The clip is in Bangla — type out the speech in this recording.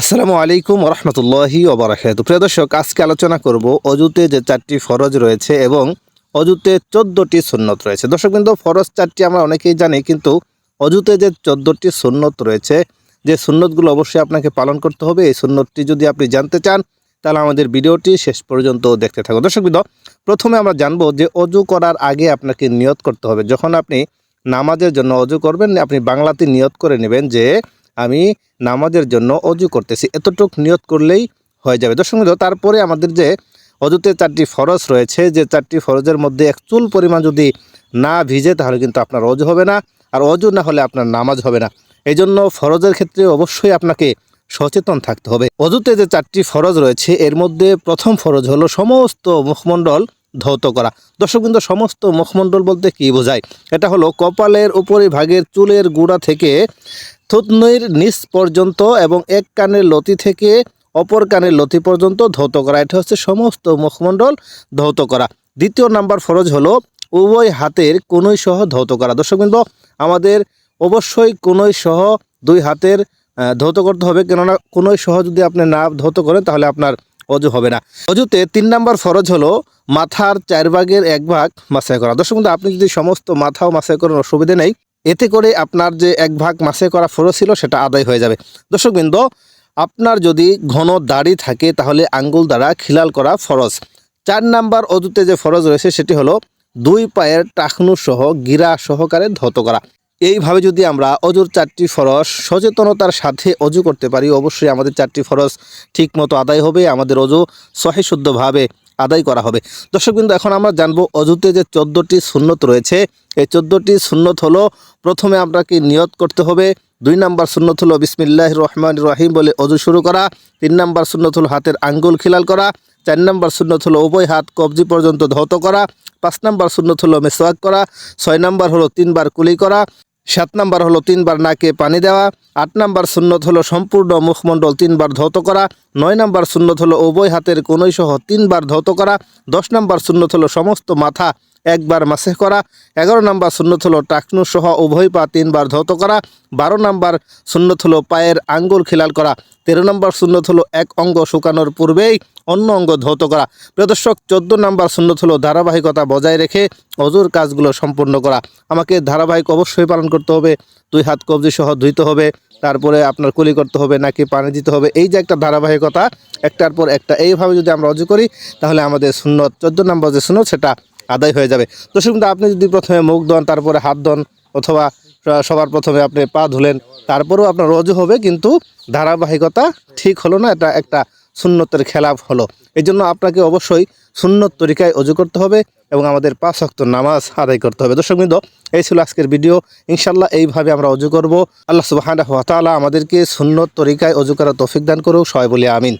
আসসালামু আলাইকুম রহমতুল্লাহি ওবরাকাত প্রিয় দর্শক, আজকে আলোচনা করব অজুতে যে চারটি ফরজ রয়েছে এবং অজুতে চোদ্দোটি সুন্নত রয়েছে। দর্শক কিন্তু ফরজ চারটি আমরা অনেকেই জানি, কিন্তু অজুতে যে চোদ্দোটি সুন্নত রয়েছে, যে সুন্নতগুলো অবশ্যই আপনাকে পালন করতে হবে। এই সুন্নতটি যদি আপনি জানতে চান, তাহলে আমাদের ভিডিওটি শেষ পর্যন্ত দেখতে থাকুন। দর্শক বিন্দু প্রথমে আমরা জানব যে অজু করার আগে আপনাকে নিয়ত করতে হবে। যখন আপনি নামাজের জন্য অজু করবেন, আপনি বাংলাতে নিয়ত করে নেবেন যে আমি নামাজের জন্য অজু করতেছি। এতটুক নিয়ত করলেই হয়ে যাবে। দর্শক তারপরে আমাদের যে অজুতে চারটি ফরজ রয়েছে, যে চারটি ফরজের মধ্যে এক চুল পরিমাণ যদি না ভিজে, তাহলে কিন্তু আপনার অজু হবে না। আর অজু না হলে আপনার নামাজ হবে না। এই জন্য ফরজের ক্ষেত্রে অবশ্যই আপনাকে সচেতন থাকতে হবে। অজুতে যে চারটি ফরজ রয়েছে, এর মধ্যে প্রথম ফরজ হলো সমস্ত মুখমণ্ডল ধৌত করা। দর্শকবৃন্দ সমস্ত মুখমণ্ডল বলতে কি বোঝায়? এটা হলো কপালের উপরি ভাগের চুলের গুঁড়া থেকে থুতনির নিচ পর্যন্ত এবং এক কানের লতি থেকে অপর কানের লতি পর্যন্ত ধৌত করা। এটা হচ্ছে সমস্ত মুখমণ্ডল ধৌত করা। দ্বিতীয় নাম্বার ফরজ হলো উভয় হাতের কোনোই সহ ধৌত করা। দর্শকবৃন্দ আমাদের অবশ্যই কোনোই সহ দুই হাতের ধৌত করতে হবে। কেননা কোনোই সহ যদি আপনি না ধৌত করেন তাহলে আপনার অজু হবে না। অজুতে তিন নাম্বার ফরজ হলো মাথার চার ভাগের এক ভাগ মাসাই করা। দর্শক আপনি যদি সমস্ত মাথাও মাসাই করেন অসুবিধে নেই এতে করে আপনার যে এক ভাগ মাসে করা ফরজ ছিল, সেটা আদায় হয়ে যাবে। দর্শকবৃন্দ, আপনার যদি ঘন দাড়ি থাকে, তাহলে আঙ্গুল দ্বারা খিলাল করা ফরজ। চার নাম্বার অজুতে যে ফরজ রয়েছে, সেটি হলো দুই পায়ের টাকনু সহ গিরা সহকারে ধত করা। এইভাবে যদি আমরা অজুর চারটি ফরজ সচেতনতার সাথে অজু করতে পারি, অবশ্যই আমাদের চারটি ফরজ ঠিক মতো আদায় হবে। আমাদের অজু সহি শুদ্ধভাবে আদায় করা হবে। দর্শকবৃন্দ, এখন আমরা জানব অজুতে যে চোদ্দোটি সুন্নত রয়েছে, এই চোদ্দোটি সুন্নত হলো, প্রথমে আপনাকে নিয়ত করতে হবে? দুই নাম্বার সুন্নত হলো বিসমিল্লাহ রহমান রহিম বলে অজু শুরু করা, তিন নাম্বার সুন্নত হলো হাতের আঙ্গুল খিলাল করা, চার নাম্বার সুন্নত হলো উভয় হাত কবজি পর্যন্ত ধৌত করা, পাঁচ নাম্বার সুন্নত হলো মেসওয়াক করা, ছয় নাম্বার হলো তিনবার কুলি করা সাত নাম্বার হলো তিনবার নাকে পানি দেওয়া, আট নাম্বার সুন্নত হলো সম্পূর্ণ মুখমণ্ডল তিনবার ধৌত করা, নয় নাম্বার সুন্নত হলো উভয় হাতের কোনোই সহ তিনবার ধৌত করা, দশ নাম্বার সুন্নত হলো সমস্ত মাথা একবার মাসেহ করা, এগারো নাম্বার সুন্নত হলো টাকনু সহ উভয় পা তিনবার ধৌত করা, বারো নাম্বার সুন্নত হলো পায়ের আঙ্গুল খিলাল করা, তেরো নম্বর সুন্নত হলো এক অঙ্গ শুকানোর পূর্বেই অন্য অঙ্গ ধৌত করা। প্রিয় দর্শক, চোদ্দ নম্বর সুন্নত হলো ধারাবাহিকতা বজায় রেখে অজুর কাজগুলো সম্পূর্ণ করা। আমাকে ধারাবাহিক অবশ্যই পালন করতে হবে, দুই হাত কবজি সহ ধুইতে হবে, তারপরে আপনার কুলি করতে হবে, নাকি পানি দিতে হবে, এই যে একটা ধারাবাহিকতা, একটার পর একটা, এইভাবে যদি আমরা অজু করি, তাহলে আমাদের সুন্নত, চোদ্দ নম্বর যে সুন্নত, সেটা আদায় হয়ে যাবে। তো কিন্তু আপনি যদি প্রথমে মুখ ধন তারপরে হাত ধন অথবা সবার প্রথমে আপনি পা ধুলেন, তারপরেও আপনার রজু হবে, কিন্তু ধারাবাহিকতা ঠিক হলো না, এটা একটা সুন্নতের খেলাফ হলো। এই জন্য আপনাকে অবশ্যই সুন্নত তরিকায় অজু করতে হবে এবং আমাদের পাঁচ অক্ত নামাজ আদায় করতে হবে। দর্শক বৃন্দ, এই ছিল আজকের ভিডিও। ইনশাল্লাহ এইভাবে আমরা অজু করব। আল্লাহ সুবাহ আমাদেরকে সুন্নত তরিকায় অজু করার তৌফিক দান করুক। সবাই বলি আমিন।